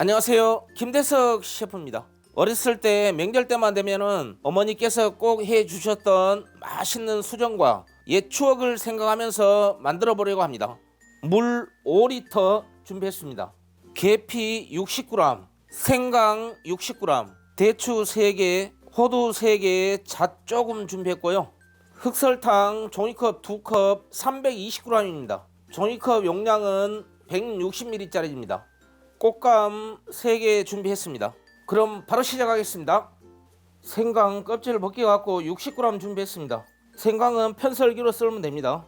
안녕하세요. 김대석 셰프입니다. 어렸을 때 명절 때만 되면은 어머니께서 꼭 해 주셨던 맛있는 수정과 옛 추억을 생각하면서 만들어 보려고 합니다. 물 5리터 준비했습니다. 계피 60g, 생강 60g, 대추 3개, 호두 3개, 잣 조금 준비했고요. 흑설탕 종이컵 2컵 320g입니다. 종이컵 용량은 160ml짜리입니다. 꽃감 3개 준비했습니다. 그럼 바로 시작하겠습니다. 생강 껍질을 벗겨갖고 60g 준비했습니다. 생강은 편설기로 썰면 됩니다.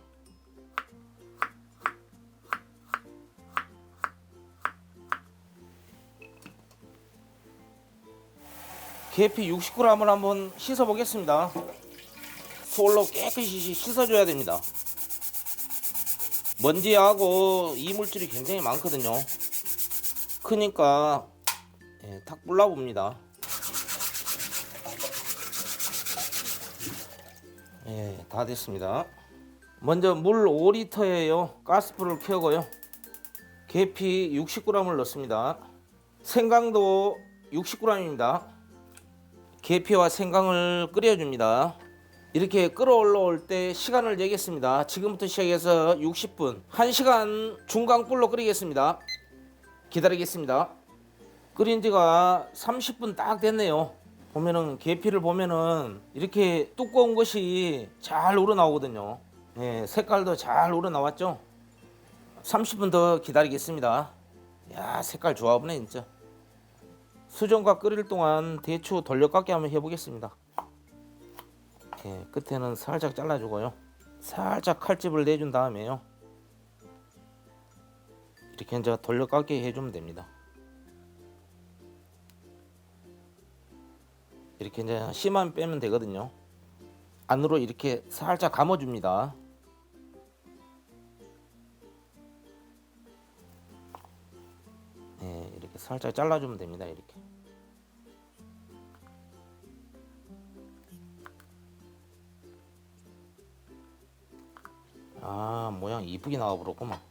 계피 60g을 한번 씻어 보겠습니다. 솔로 깨끗이 씻어줘야 됩니다. 먼지하고 이물질이 굉장히 많거든요. 크니까 예, 탁 불러봅니다. 예, 다 됐습니다. 먼저 물 5리터에요. 가스불을 켜고요. 계피 60g을 넣습니다. 생강도 60g입니다. 계피와 생강을 끓여줍니다. 이렇게 끓어올라올 때 시간을 재겠습니다. 지금부터 시작해서 60분, 1시간 중강불로 끓이겠습니다. 기다리겠습니다. 끓인 지가 30분 딱 됐네요. 보면은 계피를 보면은 이렇게 두꺼운 것이 잘 우러나오거든요. 예, 색깔도 잘 우러나왔죠. 30분 더 기다리겠습니다. 야, 색깔 좋아 보네 진짜. 수정과 끓일 동안 대추 돌려깎기 한번 해보겠습니다. 예, 끝에는 살짝 잘라주고요. 살짝 칼집을 내준 다음에요. 이렇게 이제 돌려깎기 해주면 됩니다. 이렇게 이제 씨만 빼면 되거든요. 안으로 이렇게 살짝 감아줍니다. 예, 이렇게 살짝 잘라주면 됩니다. 이렇게. 아 모양 이쁘게 나와버렸구만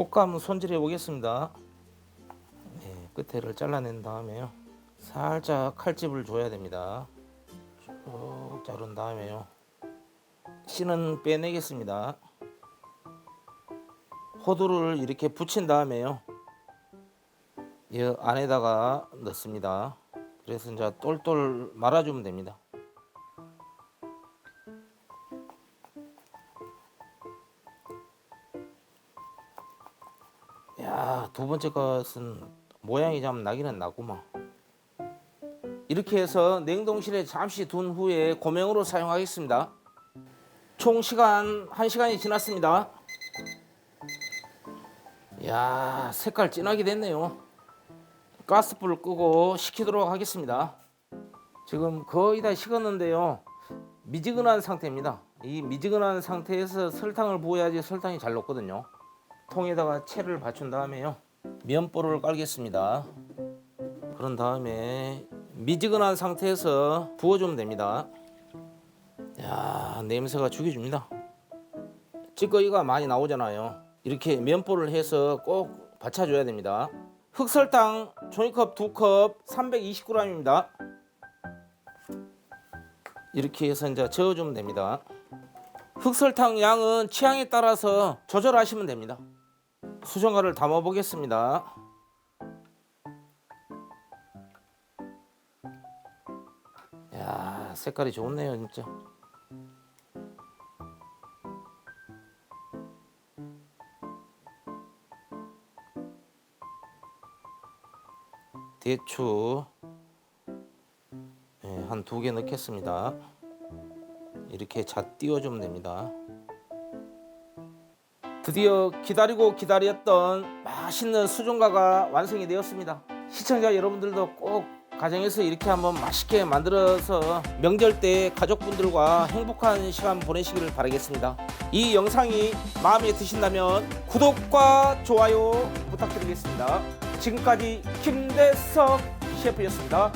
꽃감 손질해 보겠습니다. 네, 끝에를 잘라낸 다음에요. 살짝 칼집을 줘야 됩니다. 쭉 자른 다음에요. 씨는 빼내겠습니다. 호두를 이렇게 붙인 다음에요. 이 안에다가 넣습니다. 그래서 이제 똘똘 말아주면 됩니다. 야, 두 번째 것은 모양이 좀 나기는 나구만. 이렇게 해서 냉동실에 잠시 둔 후에 고명으로 사용하겠습니다. 총 시간 1시간이 지났습니다. 야, 색깔 진하게 됐네요. 가스불을 끄고 식히도록 하겠습니다. 지금 거의 다 식었는데요. 미지근한 상태입니다. 이 미지근한 상태에서 설탕을 부어야지 설탕이 잘 녹거든요. 통에다가 채를 받춘 다음에요. 면보를 깔겠습니다. 그런 다음에 미지근한 상태에서 부어주면 됩니다. 야 냄새가 죽여줍니다. 찌꺼기가 많이 나오잖아요. 이렇게 면보를 해서 꼭 받쳐줘야 됩니다. 흑설탕 종이컵 2컵 320g입니다. 이렇게 해서 이제 저어주면 됩니다. 흑설탕 양은 취향에 따라서 조절하시면 됩니다. 수정가를 담아 보겠습니다. 야 색깔이 좋네요 진짜. 대추 예, 한두 개 넣겠습니다. 이렇게 잣 띄워주면 됩니다. 드디어 기다리고 기다렸던 맛있는 수종가가 완성이 되었습니다. 시청자 여러분들도 꼭 가정에서 이렇게 한번 맛있게 만들어서 명절 때 가족분들과 행복한 시간 보내시기를 바라겠습니다. 이 영상이 마음에 드신다면 구독과 좋아요 부탁드리겠습니다. 지금까지 김대석 셰프였습니다.